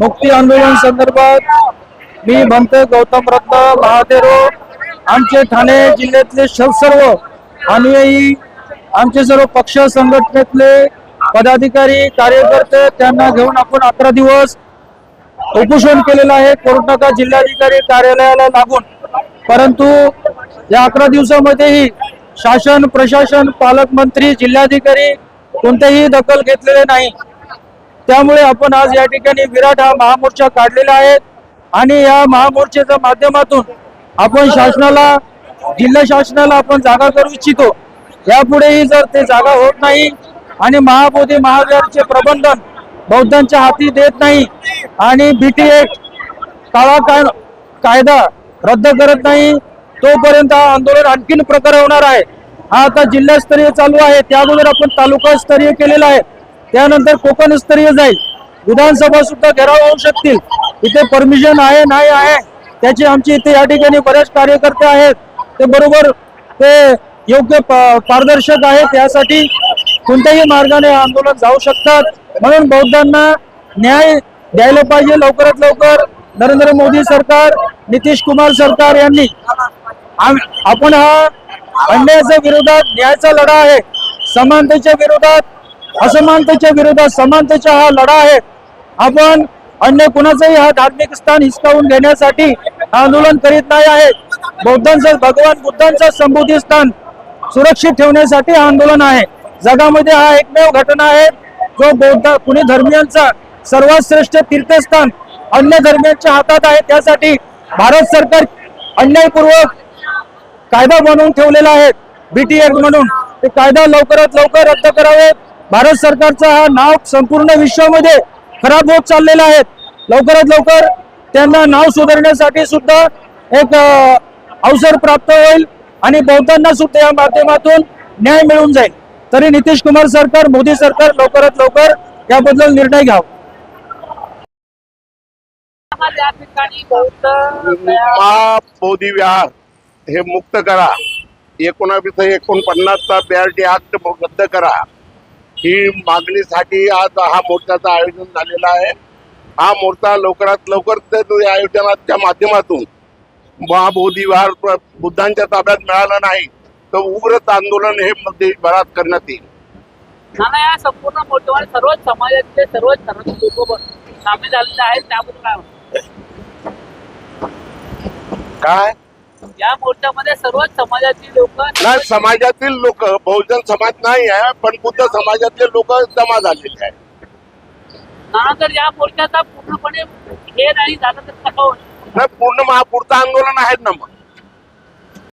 मुक्ती आंदोलन संदर्भात मी म्हणतो गौतम रत्न महादेरो आमचे ठाणे जिल्ह्यातले श- सर्व अनुयायी आमचे सर्व पक्ष संघटनेतले पदाधिकारी कार्यकर्ते त्यांना घेऊन आपण अकरा दिवस उपोषण केलेलं आहे. कोर्टनाका जिल्हाधिकारी कार्यालयाला लागून. परंतु या अकरा दिवसामध्येही शासन प्रशासन पालकमंत्री जिल्हाधिकारी कोणतेही दखल घेतलेले नाही. त्यामुळे आपण आज या ठिकाणी विराट हा महामोर्चा काढलेला आहे. आणि या महामोर्चाच्या माध्यमातून आपण शासनाला जिल्हा शासनाला आपण जागा करू इच्छितो. यापुढेही जर ते जागा होत नाही आणि महाबोधी महाविहारचे प्रबंधन बौद्धांच्या हाती देत नाही आणि बीटी एक्ट काळा कायदा रद्द करत नाही तोपर्यंत हा आंदोलन आणखीन प्रकार होणार आहे. हा आता जिल्हास्तरीय चालू आहे. त्या अगोदर आपण तालुकास्तरीय केलेला आहे. त्यानंतर कोकण स्तरीय जाईल. विधानसभा सुद्धा घेराव होऊ शकतील. इथे परमिशन आहे नाही आहे त्याची आमची इथे या ठिकाणी बरेच कार्यकर्ते आहेत. ते बरोबर ते योग्य प- पारदर्शक आहेत. यासाठी कोणत्याही मार्गाने आंदोलन जाऊ शकतात. म्हणून बौद्धांना न्याय द्यायला पाहिजे लवकरात लवकर. नरेंद्र मोदी सरकार नितीश कुमार सरकार यांनी. आपण हा अन्यायाच्या विरोधात न्यायाचा लढा आहे. समानतेच्या विरोधात असमानतेच्या विरोधात समानतेचा हा लढा आहे. आपण अन्य कुणाचंही हा धार्मिक स्थान हिसकावून घेण्यासाठी आंदोलन करीत नाही आहे बौद्धांचं भगवान बुद्धांचं संबोधी स्थान सुरक्षित ठेवण्यासाठी आंदोलन आहे. जगामध्ये हा एकमेव घटना आहे जो बौद्ध कुणी धर्मियांचा सर्वात श्रेष्ठ तीर्थस्थान अन्य धर्मियांच्या हातात आहे. त्यासाठी भारत सरकार अन्यायपूर्वक कायदा बनवून ठेवलेला आहे. बीटी एक्ट म्हणून. ते कायदा लवकरात लवकर रद्द करावे भारत सरकारचा हा नाव संपूर्ण विश्वामध्ये खराब होत चाललेला आहे. लवकरात लवकर त्यांना नाव सुधारण्यासाठी सुद्धा एक अवसर प्राप्त होईल आणि बहुतांना सुद्धा या माध्यमातून न्याय मिळून जाईल. तरी नितीश कुमार सरकार मोदी सरकार लवकरात लवकर याबद्दल निर्णय घ्यावा. या विहार हे मुक्त करा. एकोणावीस एकोणपन्नासचा बॅरटी ऍक्ट रद्द करा. ही मागणीसाठी आज हा मोर्चाचं आयोजन झालेलं आहे. हा मोर्चा लवकरात लवकर आयोजनाच्या माध्यमातून महाबोधी विहार प्र- बुद्धांच्या ताब्यात मिळालं नाही तर उग्रच आंदोलन हे देशभरात करण्यात येईल. या संपूर्ण मोर्चामध्ये सर्वच समाजातले सर्वच धर्माचे लोक सामील झालेले आहेत. त्याबद्दल काय? काय? या मोर्चामध्ये सर्वच समाजातील लोक नाही समाजातील लोक बहुजन समाज नाही आहे पण बुद्ध समाजातले लोक जमा झालेले आहे नाना जर या मोर्चाचा पूर्णपणे हे नाही झालं तर कसं होईल नाही पूर्ण महापुरचं आंदोलन आहेत ना मग?